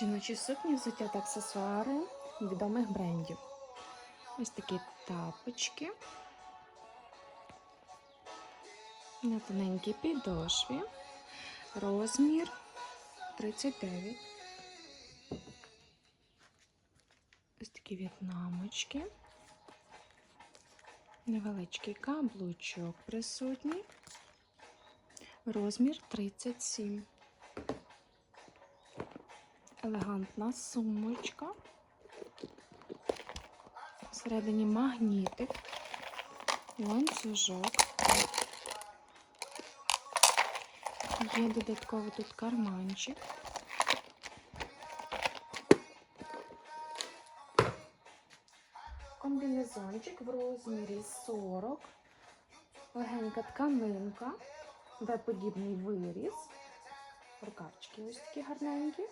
Жіночі сукні, взуття та аксесуари відомих брендів. Ось такі тапочки. На тоненькій підошві. Розмір 39. Ось такі в'єтнамочки. Невеличкий каблучок присутній. Розмір 37. Елегантна сумочка. Всередині магнітик, ланцюжок. Є додатково тут карманчик. Комбінезончик в розмірі 40. Легенька тканинка, В-подібний виріз. Рукавчики ось такі гарненькі.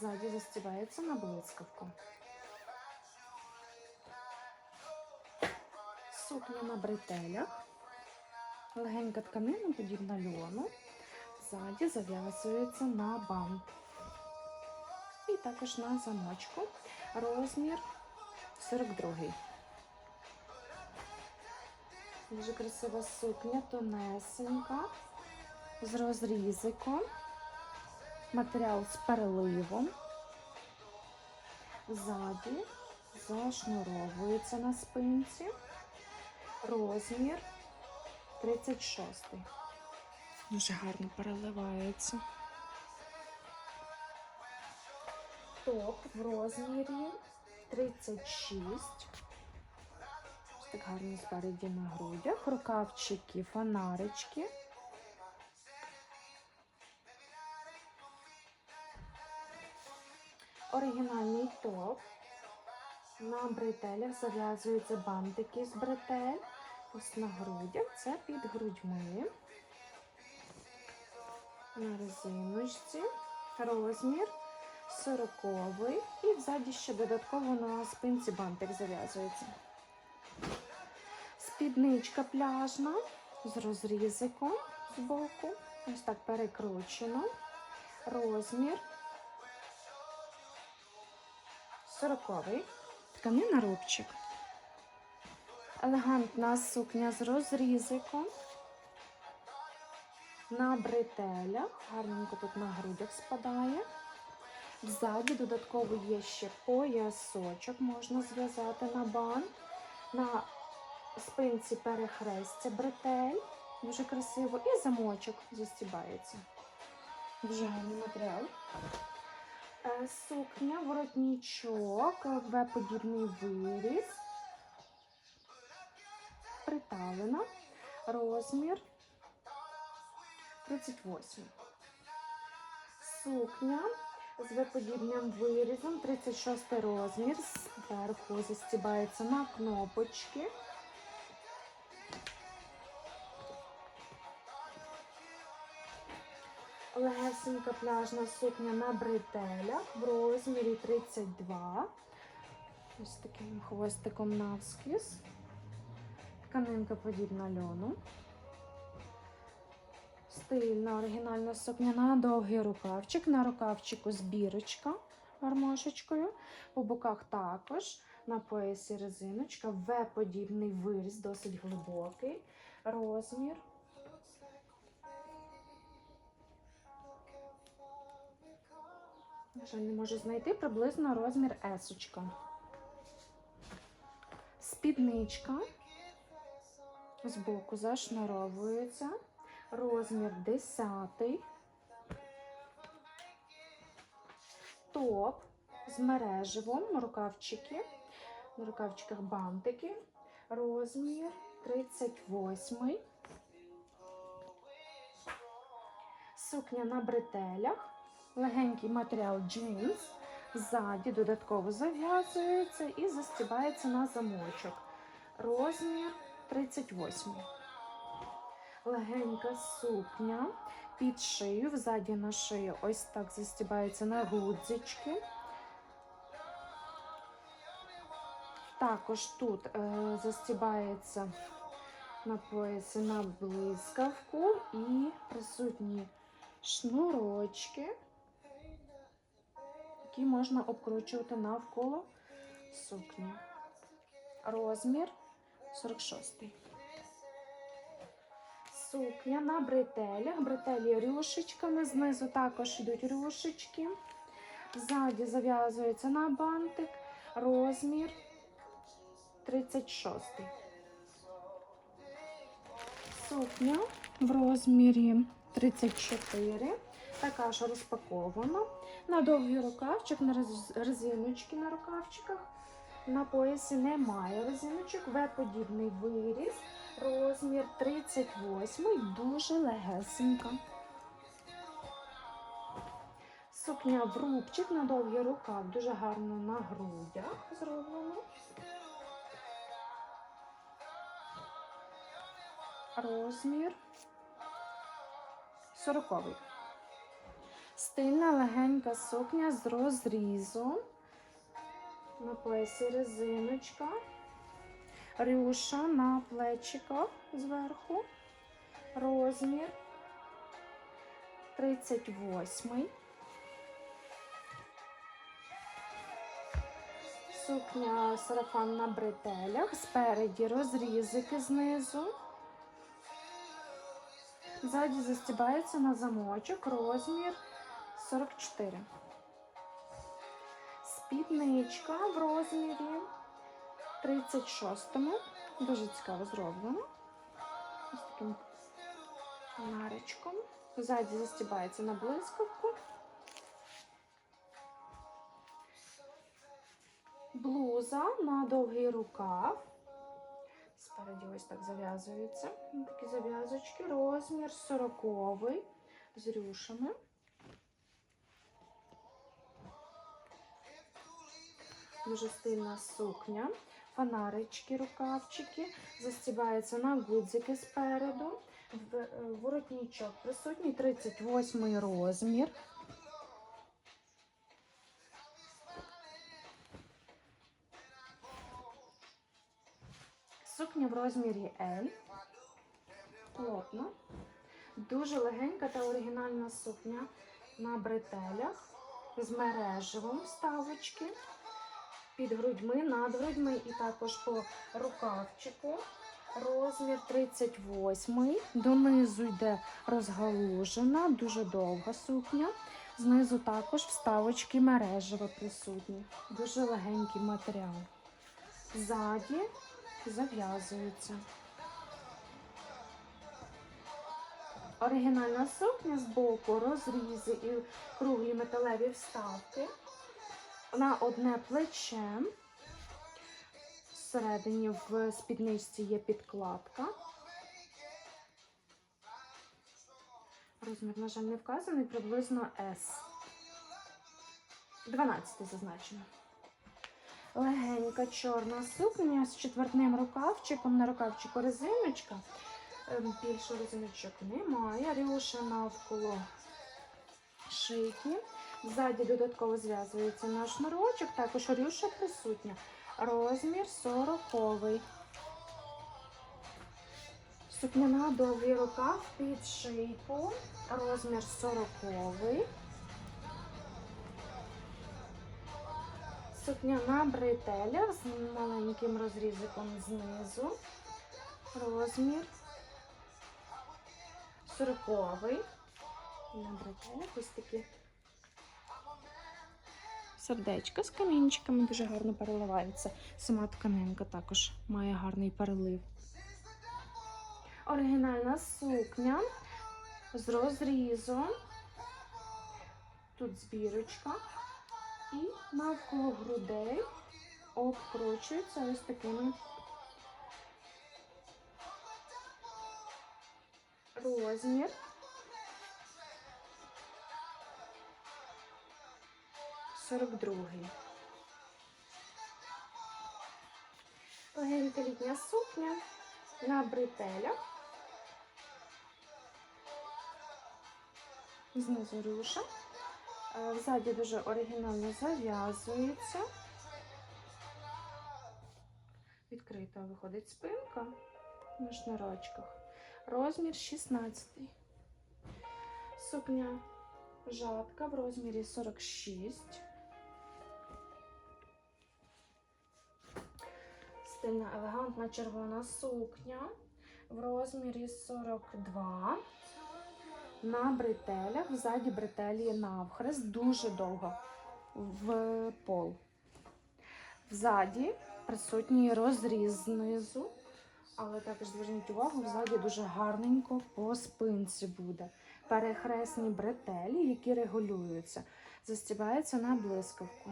Ззаді застібається на блискавку. Сукня на бретелях. Легенька тканина, подібна льону. Ззаді зав'язується на бант. І також на замочку. Розмір 42. Дуже красива сукня, тонесенька, з розрізиком. Матеріал з переливом. Ззаді зашнуровується на спинці. Розмір 36. Дуже гарно переливається. Топ в розмірі 36. Так гарно спереді на грудях. Рукавчики, фонарички. Оригінальний топ. На бретелях зав'язуються бантики з бретель. Ось на грудях. Це під грудьми. На резиночці. Розмір 40 І взаді ще додатково на спинці бантик зав'язується. Спідничка пляжна з розрізиком з боку. Ось так перекручено. Розмір 40-й. Тканина рубчик. Елегантна сукня з розрізиком. На бретелях. Гарненько тут на грудях спадає. Ззаді додатково є ще поясочок, можна зв'язати на бант. На спинці перехрестя бретель. Дуже красиво. І замочок застібається. Дуже гарний матеріал. Е, Сукня, воротничок, В-подібний виріз. Приталена. Розмір 38. Сукня з В-подібним вирізом, 36 розмір. Зверху застібається на кнопочки. Легесенька пляжна сукня на бретелях в розмірі 32. Ось таким хвостиком навскіз. Тканинка подібна льону. Стильна оригінальна сукня на довгий рукавчик. На рукавчику збірочка гармошечкою. По боках також. На поясі резиночка. В-подібний виріз, досить глибокий. Розмір. На жаль, не можу знайти приблизно розмір есочка. Спідничка збоку зашнуровується. Розмір 10. Топ з мереживом, рукавчики. На рукавчиках бантики. Розмір 38. Сукня на бретелях. Легенький матеріал джинс. Ззаді додатково зав'язується і застібається на замочок. Розмір 38. Легенька сукня під шию, взаді на шию ось так застібається на гудзички. Також тут е, застібається на поясі на блискавку і присутні шнурочки, які можна обкручувати навколо сукні. Розмір 46. Сукня на бретелях. Бретелі рюшечками. Знизу також йдуть рюшечки. Ззаді зав'язується на бантик. Розмір 36. Сукня в розмірі 34. Така ж розпакована. На довгий рукавчик, на резиночки на рукавчиках. На поясі немає резиночок, В-подібний виріз, розмір 38, дуже легесенька. Сукня в рубчик на довгий рукав, дуже гарно на грудях зроблено. Розмір 40. Стильна легенька сукня з розрізом. На поясі резиночка, рюша на плечиках зверху, розмір 38. Сукня сарафан на бретелях, спереді розрізики знизу. Ззаді застібається на замочок, розмір 44. Спідничка в розмірі 36-му. Дуже цікаво зроблено. Ось таким фонаричком. Ззаді застібається на блискавку. Блуза на довгий рукав. Спереді ось так зав'язується. Такі зав'язочки. Розмір 40 з рюшами. Дуже стильна сукня, фонарички, рукавчики, застібається на гудзики спереду. Е, Воротничок присутній 38 розмір. Сукня в розмірі L. Плотно. Дуже легенька та оригінальна сукня на бретелях з мережевим вставочки під грудьми, над грудьми і також по рукавчику. Розмір 38. Донизу йде розгалужена, дуже довга сукня. Знизу також вставочки мережево присутні. Дуже легенький матеріал. Ззаді зав'язується. Оригінальна сукня з боку, розрізи і круглі металеві вставки на одне плече. Всередині в спідничці є підкладка. Розмір, на жаль, не вказаний, приблизно S. 12 зазначено. Легенька чорна сукня з четвертним рукавчиком. На рукавчику резиночка. Ем, Більше резиночок немає. Рюша навколо шийки. Ззаді додатково зв'язується на шнурочок, також рюша присутня. Розмір 40. Сукняна довгий рукав під шийку. Розмір 40. Сукня на бретелях з маленьким розрізиком знизу. Розмір 40. На бретелях ось такі сердечка з камінчиками дуже гарно переливаються. Сама тканинка також має гарний перелив. Оригінальна сукня з розрізом. Тут збірочка. І навколо грудей обкручується ось такими розмір. Сорок другий. Легенька літня сукня на бретелях. Знизу рюша. Е, Ззаді дуже оригінально зав'язується. Відкрита виходить спинка на шнурочках. Розмір 16. Сукня жатка в розмірі 46. Стильна елегантна червона сукня в розмірі 42. На бретелях, ззаді бретелі навхрест, дуже довго в пол. Взаді присутній розріз знизу, але також зверніть увагу, взаді дуже гарненько по спинці буде. Перехресні бретелі, які регулюються, застібаються на блискавку.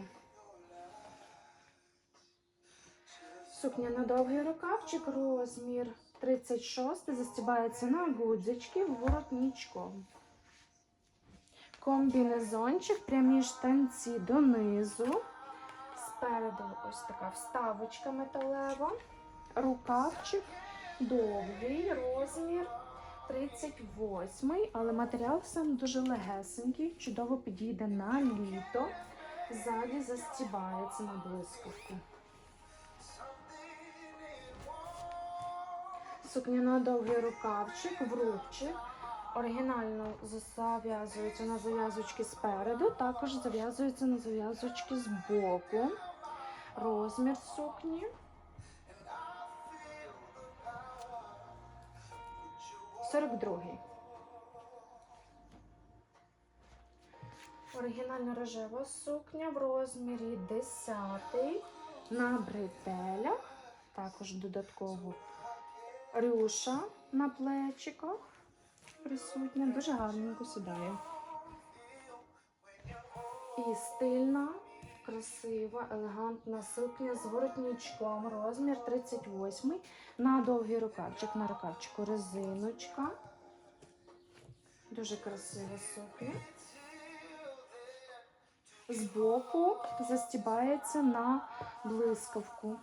Сукня на довгий рукавчик, розмір 36, застібається на гудзички воротничком. Комбінезончик, прямі штанці донизу. Спереду ось така вставочка металева. Рукавчик довгий, розмір 38, але матеріал сам дуже легесенький, чудово підійде на літо. Ззаді застібається на блискавку. Сукня на довгий рукавчик, врубчик. Оригінально зав'язується на зав'язочки спереду, також зав'язується на зав'язочки з боку. Розмір сукні. Сорок другий. Оригінально рожева сукня в розмірі 10 на бретелях. Також додатково рюша на плечиках присутня, дуже гарненько сідає. І стильна, красива, елегантна сукня з воротничком, розмір 38 на довгий рукавчик. На рукавчику резиночка. Дуже красива сукня. Збоку застібається на блискавку.